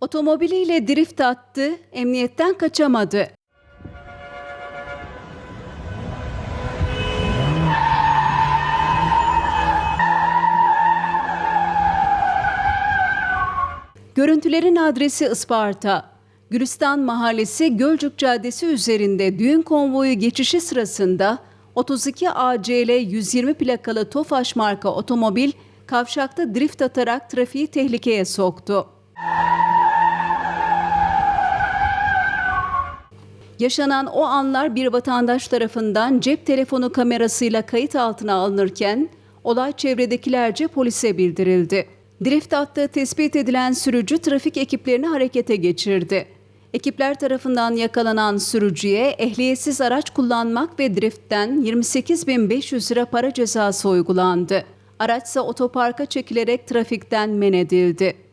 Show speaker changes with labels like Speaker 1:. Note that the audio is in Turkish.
Speaker 1: Otomobiliyle drift attı, emniyetten kaçamadı. Görüntülerin adresi Isparta. Gülistan Mahallesi Gölcük Caddesi üzerinde düğün konvoyu geçişi sırasında 32 ACL 120 plakalı Tofaş marka otomobil kavşakta drift atarak trafiği tehlikeye soktu. Yaşanan o anlar bir vatandaş tarafından cep telefonu kamerasıyla kayıt altına alınırken olay çevredekilerce polise bildirildi. Drift attığı tespit edilen sürücü trafik ekiplerini harekete geçirdi. Ekipler tarafından yakalanan sürücüye ehliyetsiz araç kullanmak ve driftten 28.500 lira para cezası uygulandı. Araçsa otoparka çekilerek trafikten men edildi.